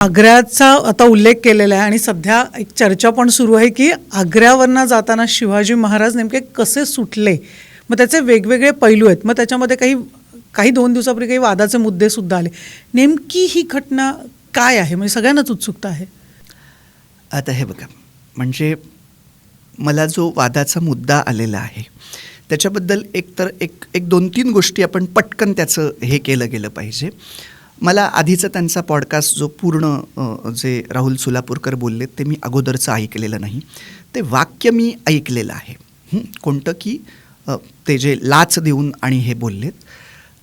आग्र्याचा आता उल्लेख केलेला आहे आणि सध्या एक चर्चा पण सुरू आहे की आग्र्यावरनं जाताना शिवाजी महाराज नेमके कसे सुटले? मग त्याचे वेगवेगळे पैलू आहेत. मग त्याच्यामध्ये काही काही दोन दिवसापूर्वी काही वादाचे मुद्दे सुद्धा आले. नेमकी ही घटना काय आहे? म्हणजे सगळ्यांनाच उत्सुकता आहे. आता हे बघा. म्हणजे मला जो वादाचा मुद्दा आलेला आहे त्याच्याबद्दल एक तर एक एक दोन तीन गोष्टी आपण पटकन त्याचं हे केलं गेलं पाहिजे. मला आधीचा त्यांचा पॉडकास्ट जो पूर्ण जे राहुल सोलापूरकर बोलले ते मी अगोदरचं ऐकलेलं नाही. ते वाक्य मी ऐकलेलं आहे. कोणतं की ते जे लाच देऊन आणि हे बोललेत.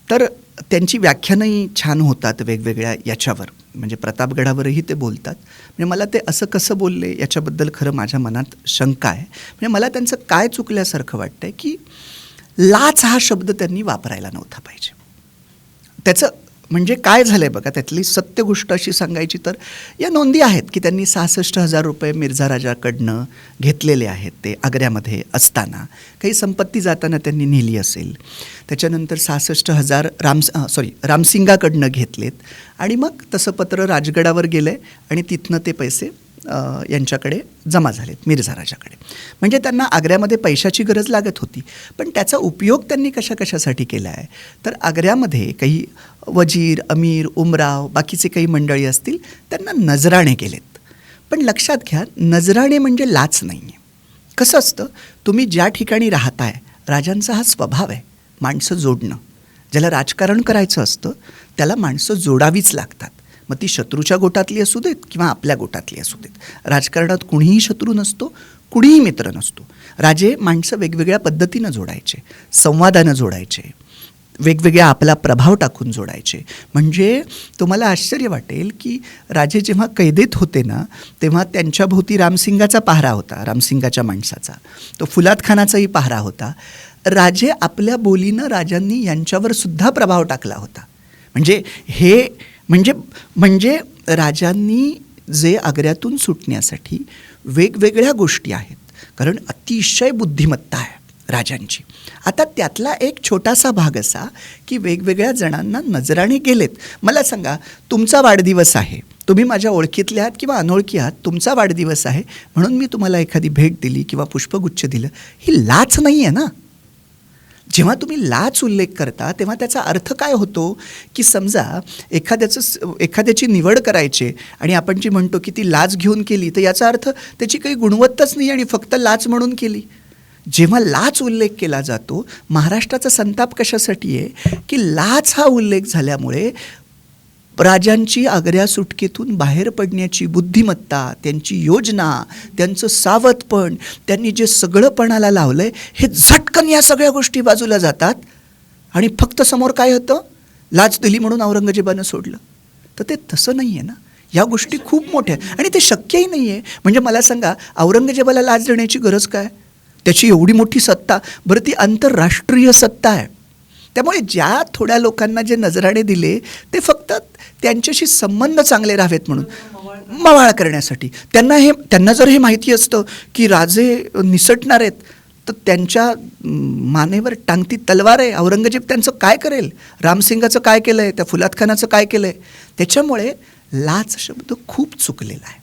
तर त्यांची व्याख्यानंही छान होतात वेगवेगळ्या याच्यावर. म्हणजे प्रतापगडावरही ते बोलतात. म्हणजे मला ते असं कसं बोलले याच्याबद्दल खरं माझ्या मनात शंका आहे. म्हणजे मला त्यांचं काय चुकल्यासारखं वाटतं आहे की लाच हा शब्द त्यांनी वापरायला नव्हता पाहिजे. त्याचं म्हणजे काय झालं आहे बघा त्यातली सत्य गोष्ट अशी सांगायची तर या नोंदी आहेत की त्यांनी सहासष्ट हजार रुपये मिर्झा राजाकडनं घेतलेले आहेत ते आग्र्यामध्ये असताना. काही संपत्ती जाताना त्यांनी नेली असेल. त्याच्यानंतर सहासष्ट हजार राम सॉरी रामसिंगाकडनं घेतलेत. आणि मग तसं पत्र राजगडावर गेलं आहे आणि तिथनं ते पैसे यांच्याकडे जमा झालेत मिर्झा राजाकडे. म्हणजे त्यांना आग्र्यामध्ये पैशाची गरज लागत होती. पण त्याचा उपयोग त्यांनी कशा कशासाठी केला आहे? तर आग्र्यामध्ये काही वजीर अमीर उमराव बाकीचे काही मंडळी असतील त्यांना नजराणे केलेत. पण लक्षात घ्या नजराणे म्हणजे लाच नाही आहे कसं असतं? तुम्ही ज्या ठिकाणी राहताय राजांचा हा स्वभाव आहे माणसं जोडणं. ज्याला राजकारण करायचं असतं त्याला माणसं जोडावीच लागतात. मग ती शत्रूच्या गोटातली असू देत किंवा आपल्या गोटातली असू देत. राजकारणात कुणीही शत्रू नसतो कुणीही मित्र नसतो. राजे माणसं वेगवेगळ्या पद्धतीनं जोडायचे संवादानं जोडायचे वेगवेगळ्या आपला प्रभाव टाकून जोडायचे. म्हणजे तुम्हाला आश्चर्य वाटेल की राजे जेव्हा कैदेत होते ना तेव्हा त्यांच्याभोवती रामसिंगाचा पहारा होता रामसिंगाच्या माणसाचा. तो फुलात खानाचाही पहारा होता. राजे आपल्या बोलीनं राजांनी यांच्यावर सुद्धा प्रभाव टाकला होता. म्हणजे हे म्हणजे म्हणजे राजांनी जे आग्र्यातून सुटण्यासाठी वेगवेगळ्या गोष्टी आहेत. कारण अतिशय बुद्धिमत्ता आहे राजांची. आता त्यातला एक छोटासा भाग असा की वेगवेगळ्या जणांना नजराने गेलेत. मला सांगा तुमचा वाढदिवस आहे. तुम्ही माझ्या ओळखीतल्या आहात किंवा अनोळखी आहात तुमचा वाढदिवस आहे म्हणून मी तुम्हाला एखादी भेट दिली किंवा पुष्पगुच्छ दिलं ही लाच नाही आहे ना? जेव्हा तुम्ही लाच उल्लेख करता तेव्हा त्याचा अर्थ काय होतो? की समजा एखाद्याचं एखाद्याची निवड करायची आणि आपण जी म्हणतो की ती लाच घेऊन केली तर याचा अर्थ त्याची काही गुणवत्ताच नाही आणि फक्त लाच म्हणून केली. जेव्हा लाच उल्लेख केला जातो महाराष्ट्राचा संताप कशासाठी आहे? की लाच हा उल्लेख झाल्यामुळे राजांची आग्र्या सुटकेतून बाहेर पडण्याची बुद्धिमत्ता त्यांची योजना त्यांचं सावधपण त्यांनी जे सगळंपणाला लावलं आहे हे झटकन या सगळ्या गोष्टी बाजूला जातात. आणि फक्त समोर काय होतं? लाच दिली म्हणून औरंगजेबानं सोडलं. तर ते तसं नाही आहे ना. या गोष्टी खूप मोठ्या आहेत. आणि ते शक्यही नाही आहे म्हणजे मला सांगा औरंगजेबाला लाच देण्याची गरज काय? त्याची एवढी मोठी सत्ता. बरं ती आंतरराष्ट्रीय सत्ता आहे. त्यामुळे ज्या थोड्या लोकांना जे नजराणे दिले ते फक्त त्यांच्याशी संबंध चांगले राहावेत म्हणून. मवाळ करण्यासाठी. त्यांना हे त्यांना जर हे माहिती असतं की राजे निसटणार आहेत तर त्यांच्या मानेवर टांगती तलवार आहे. औरंगजेब त्यांचं काय करेल? रामसिंगाचं काय केलं आहे त्या फुलात खानाचं काय केलं आहे त्याच्यामुळे लाच शब्द खूप चुकलेला आहे.